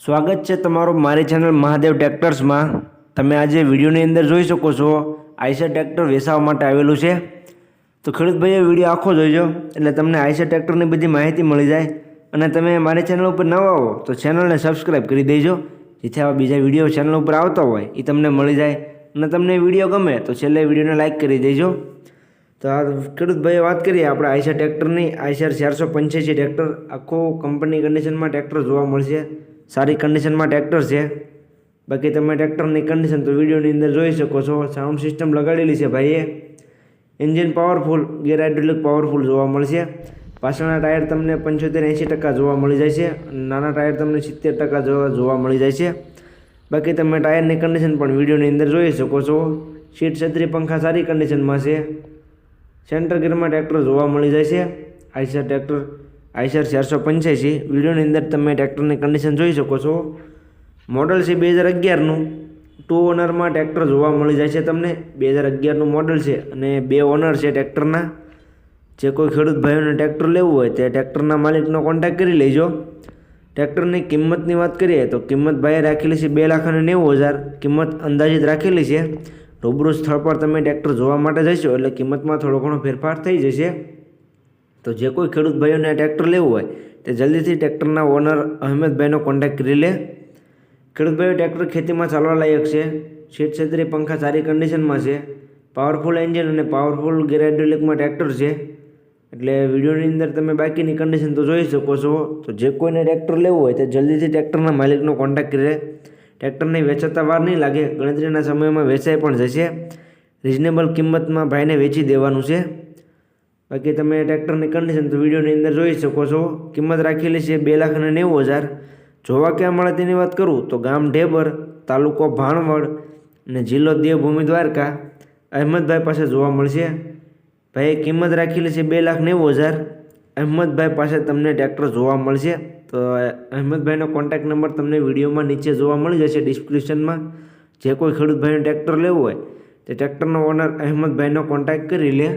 સ્વાગત છે તમારું મારી ચેનલ મહાદેવ ટ્રેક્ટર્સમાં. તમે આજે વિડીયોની અંદર જોઈ શકો છો, આઈસર ટ્રેક્ટર વેચાવા માટે આવેલું છે. તો ખેડૂતભાઈએ વીડિયો આખો જોઈજો એટલે તમને આઈસર ટ્રેક્ટરની બધી માહિતી મળી જાય. અને તમે મારી ચેનલ ઉપર નવા આવો તો ચેનલને સબસ્ક્રાઈબ કરી દેજો, જેથી આવા બીજા વીડિયો ચેનલ ઉપર આવતા હોય એ તમને મળી જાય. અને તમને વીડિયો ગમે, તો છેલ્લે વિડીયોને લાઇક કરી દેજો. તો આ ખેડૂતભાઈએ વાત કરીએ આપણે આઈસર ટ્રેક્ટરની, આઈસર ચારસો પંચ્યાસી ટ્રેક્ટર, આખો કંપની કન્ડિશનમાં ટ્રેક્ટર જોવા મળશે. સારી કન્ડિશનમાં ટ્રેક્ટર છે. બાકી તમે ટ્રેક્ટરની કન્ડિશન તો વિડીયોની અંદર જોઈ શકો છો. સાઉન્ડ સિસ્ટમ લગાડેલી છે ભાઈએ. Engine powerful gear hydraulic powerful જોવા મળશે. પાછળના ટાયર તમને પંચોતેર એંસી ટકા જોવા મળી જાય છે. નાના ટાયર તમને સિત્તેર ટકા જોવા મળી જાય છે. બાકી તમે ટાયરની કન્ડિશન પણ વિડીયોની અંદર જોઈ શકો છો. સીટ છત્રી પંખા સારી કન્ડિશનમાં છે. સેન્ટર ગેરમાં ટ્રેક્ટર જોવા મળી જાય છે. આઈસર ટ્રેક્ટર આઈસર ચારસો પંચ્યાસી. વિડીયોની અંદર તમે ટ્રેક્ટરની કન્ડિશન જોઈ શકો છો. મોડલ છે બે હજાર અગિયારનું. ટુ ઓનરમાં ટ્રેક્ટર જોવા મળી જાય છે તમને. બે હજાર અગિયારનું મોડલ છે અને બે ઓનર છે ટ્રેક્ટરના. જે કોઈ ખેડૂત ભાઈઓને ટ્રેક્ટર લેવું હોય તે ટ્રેક્ટરના માલિકનો કોન્ટેક્ટ કરી લેજો. ટ્રેક્ટરની કિંમતની વાત કરીએ તો કિંમત ભાઈએ રાખેલી છે બે લાખ અને નેવું હજાર. કિંમત અંદાજિત રાખેલી છે. રૂબરૂ સ્થળ પર તમે ટ્રેક્ટર જોવા માટે જશો એટલે કિંમતમાં થોડો ઘણો ફેરફાર થઈ જશે. તો જે કોઈ ખેડૂત ભાઈઓને ટ્રેક્ટર લેવું હોય, તે જલ્દીથી ટ્રેક્ટરના ઓનર અહેમદભાઈનો કોન્ટેક્ટ કરી લે. ખેડૂત ભાઈઓ ટ્રેક્ટર ખેતીમાં ચાલવા લાયક છે. સીટ છત્રી પંખા સારી કન્ડિશનમાં છે. પાવરફુલ એન્જિન અને પાવરફુલ ગેરેડ્યુલિકમાં ટ્રેક્ટર છે. એટલે વિડીયોની અંદર તમે બાકીની કન્ડિશન તો જોઈ શકો છો. તો જે કોઈને ટ્રેક્ટર લેવું હોય, તે જલ્દીથી ટ્રેક્ટરના માલિકનો કોન્ટેક્ટ કરે ટ્રેક્ટરને વેચાતા વાર નહીં લાગે, ગણતરીના સમયમાં વેચાઈ પણ જશે. રિઝનેબલ કિંમતમાં ભાઈને વેચી દેવાનું છે. બાકી તમે ટ્રેક્ટરની કન્ડિશન તો વિડીયોની અંદર જોઈ શકો છો. કિંમત રાખેલી છે બે લાખ અને નેવું હજાર. જોવા ક્યાં મળે તેની વાત કરું તો ગામ ઢેબર, તાલુકો ભાણવડ અને જિલ્લો દેવભૂમિ દ્વારકા. અહેમદભાઈ પાસે જોવા મળશે. ભાઈએ કિંમત રાખેલી છે બે લાખ નેવું હજાર. અહેમદભાઈ પાસે તમને ટ્રેક્ટર જોવા મળશે. તો અહેમદભાઈનો કોન્ટેક્ટ નંબર તમને વિડીયોમાં નીચે જોવા મળી જશે ડિસ્ક્રિપ્શનમાં જે કોઈ ખેડૂત ભાઈને ટ્રેક્ટર લેવું હોય, તે ટ્રેક્ટરનો ઓનર અહેમદભાઈનો કોન્ટેક્ટ કરી લે.